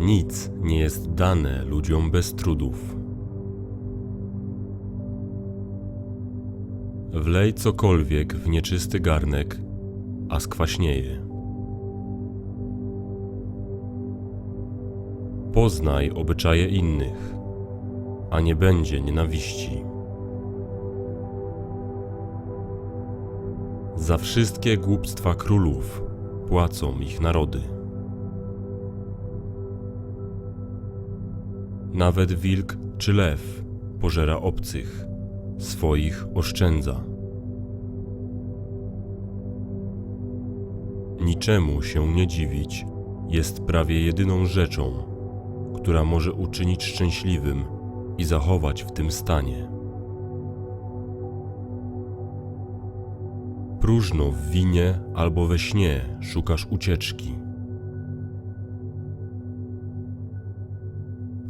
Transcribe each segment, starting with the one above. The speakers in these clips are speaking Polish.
Nic nie jest dane ludziom bez trudów. Wlej cokolwiek w nieczysty garnek, a skwaśnieje. Poznaj obyczaje innych, a nie będzie nienawiści. Za wszystkie głupstwa królów płacą ich narody. Nawet wilk czy lew pożera obcych, swoich oszczędza. Niczemu się nie dziwić jest prawie jedyną rzeczą, która może uczynić szczęśliwym i zachować w tym stanie. Próżno w winie albo we śnie szukasz ucieczki.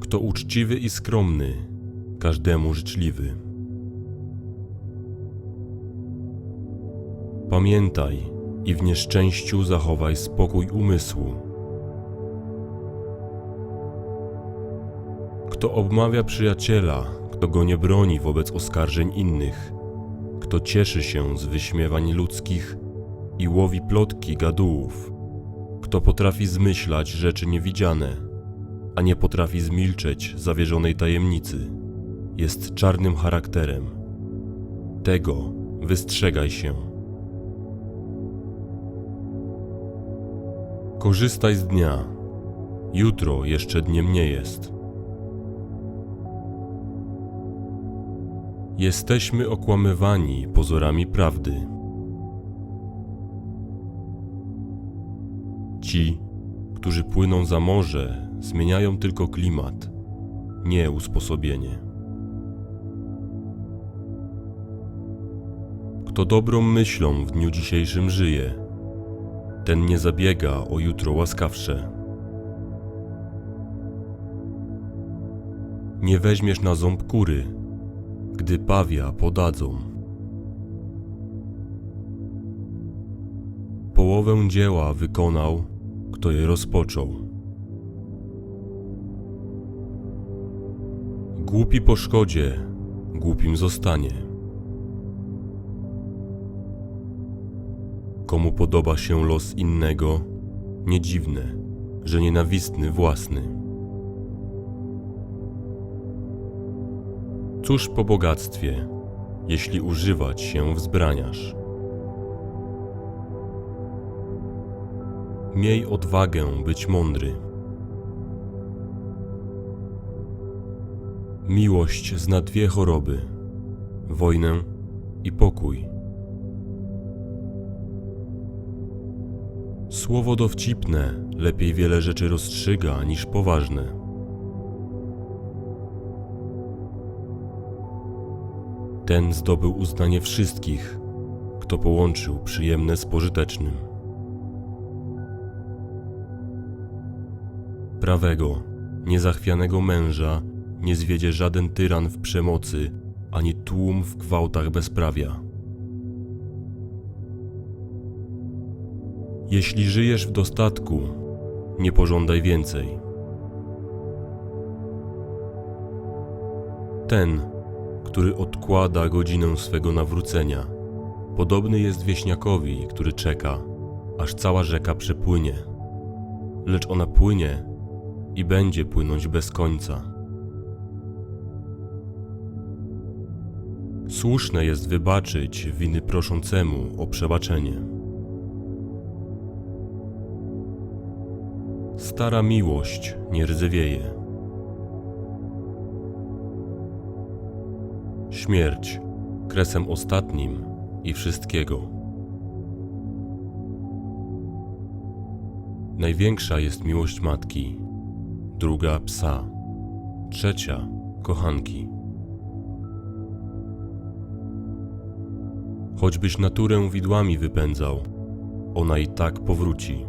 Kto uczciwy i skromny, każdemu życzliwy. Pamiętaj i w nieszczęściu zachowaj spokój umysłu. Kto obmawia przyjaciela, kto go nie broni wobec oskarżeń innych, kto cieszy się z wyśmiewań ludzkich i łowi plotki gadułów, kto potrafi zmyślać rzeczy niewidziane, a nie potrafi zmilczeć zawierzonej tajemnicy, jest czarnym charakterem. Tego wystrzegaj się. Korzystaj z dnia. Jutro jeszcze dniem nie jest. Jesteśmy okłamywani pozorami prawdy. Ci, którzy płyną za morze, zmieniają tylko klimat, nie usposobienie. Kto dobrą myślą w dniu dzisiejszym żyje, ten nie zabiega o jutro łaskawsze. Nie weźmiesz na ząb kury, gdy pawia podadzą. Połowę dzieła wykonał, kto je rozpoczął. Głupi po szkodzie, głupim zostanie. Komu podoba się los innego, nie dziwne, że nienawistny własny. Cóż po bogactwie, jeśli używać się wzbraniasz? Miej odwagę być mądry. Miłość zna dwie choroby: wojnę i pokój. Słowo dowcipne lepiej wiele rzeczy rozstrzyga niż poważne. Ten zdobył uznanie wszystkich, kto połączył przyjemne z pożytecznym. Prawego, niezachwianego męża nie zwiedzie żaden tyran w przemocy, ani tłum w gwałtach bezprawia. Jeśli żyjesz w dostatku, nie pożądaj więcej. Ten, który odkłada godzinę swego nawrócenia, podobny jest wieśniakowi, który czeka, aż cała rzeka przepłynie. Lecz ona płynie i będzie płynąć bez końca. Słuszne jest wybaczyć winy proszącemu o przebaczenie. Stara miłość nie rdzewieje. Śmierć, kresem ostatnim i wszystkiego. Największa jest miłość matki, druga psa, trzecia kochanki. Choćbyś naturę widłami wypędzał, ona i tak powróci.